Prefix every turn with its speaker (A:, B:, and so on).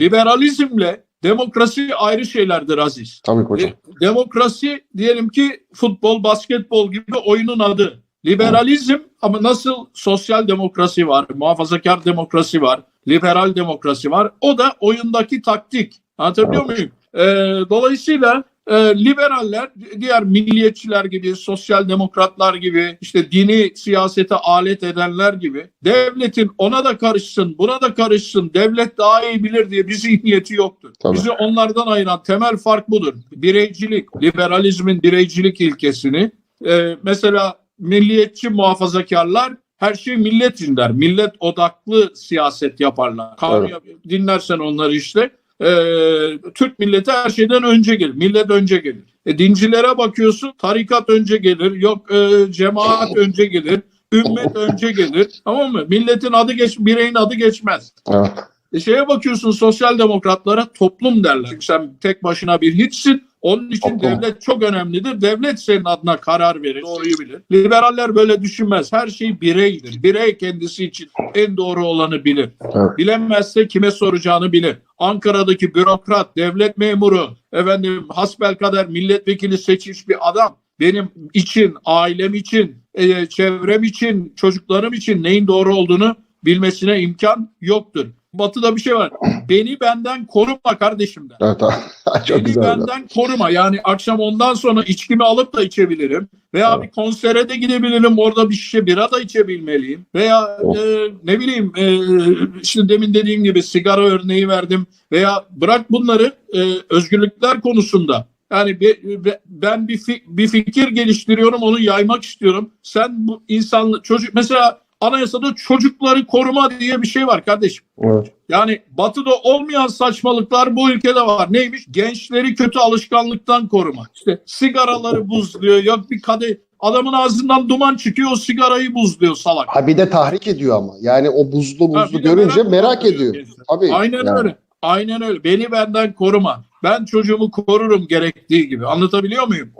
A: liberalizmle demokrasi ayrı şeylerdir Aziz.
B: Tabii hocam.
A: E, Demokrasi diyelim ki futbol, basketbol gibi oyunun adı. Liberalizm ama nasıl sosyal demokrasi var, muhafazakar demokrasi var, liberal demokrasi var. O da oyundaki taktik. Anlatabiliyor muyum? E, dolayısıyla e, liberaller diğer milliyetçiler gibi, sosyal demokratlar gibi, işte dini siyasete alet edenler gibi devletin ona da karışsın, buna da karışsın, devlet daha iyi bilir diye bir zihniyeti yoktur.
B: Tabii.
A: Bizi onlardan ayıran temel fark budur. Bireycilik, liberalizmin bireycilik ilkesini e, mesela milliyetçi muhafazakarlar her şey millet için der. Millet odaklı siyaset yaparlar. Kavga- Dinlersen onları işte e, Türk milleti her şeyden önce gelir. Millet önce gelir. E, dincilere bakıyorsun tarikat önce gelir. Yok e, cemaat önce gelir. Ümmet önce gelir. Tamam mı? Milletin adı geç, bireyin adı geçmez. E şeye bakıyorsun sosyal demokratlara toplum derler. Sen tek başına bir hiçsin. Onun için
B: Toplum.
A: devlet çok önemlidir. Devlet senin adına karar verir, doğruyu bilir. Liberaller böyle düşünmez. Her şey bireydir. Birey kendisi için en doğru olanı bilir.
B: Evet.
A: Bilemezse kime soracağını bilir. Ankara'daki bürokrat, devlet memuru, efendim hasbelkader milletvekili seçilmiş bir adam benim için, ailem için, e, çevrem için, çocuklarım için neyin doğru olduğunu bilmesine imkan yoktur. Batı'da bir şey var. Beni benden koruma kardeşim der.
B: Evet. Çok
A: Beni
B: güzel.
A: benden koruma. Yani akşam ondan sonra içkimi alıp da içebilirim. Veya
B: Evet.
A: bir konsere de gidebilirim. Orada bir şişe bira da içebilmeliyim. Veya e, ne bileyim e, işte demin dediğim gibi sigara örneği verdim. Veya bırak bunları e, özgürlükler konusunda. Yani be- be- ben bir, bir fikir geliştiriyorum onu yaymak istiyorum. Sen bu insanlı çocuk mesela anayasada çocukları koruma diye bir şey var kardeşim.
B: Evet.
A: Yani batıda olmayan saçmalıklar bu ülkede var. Neymiş? Gençleri kötü alışkanlıktan koruma. İşte sigaraları buzluyor. Yok bir kadeh adamın ağzından duman çıkıyor o sigarayı buzluyor salak.
B: Ha bir de tahrik ediyor ama. Yani o buzlu
A: Ha,
B: buzlu
A: de
B: görünce merak
A: uyandırıyor
B: ediyor. Tabii.
A: Aynen
B: yani.
A: öyle. Aynen öyle. Beni benden koruma. Ben çocuğumu korurum gerektiği gibi. Anlatabiliyor muyum?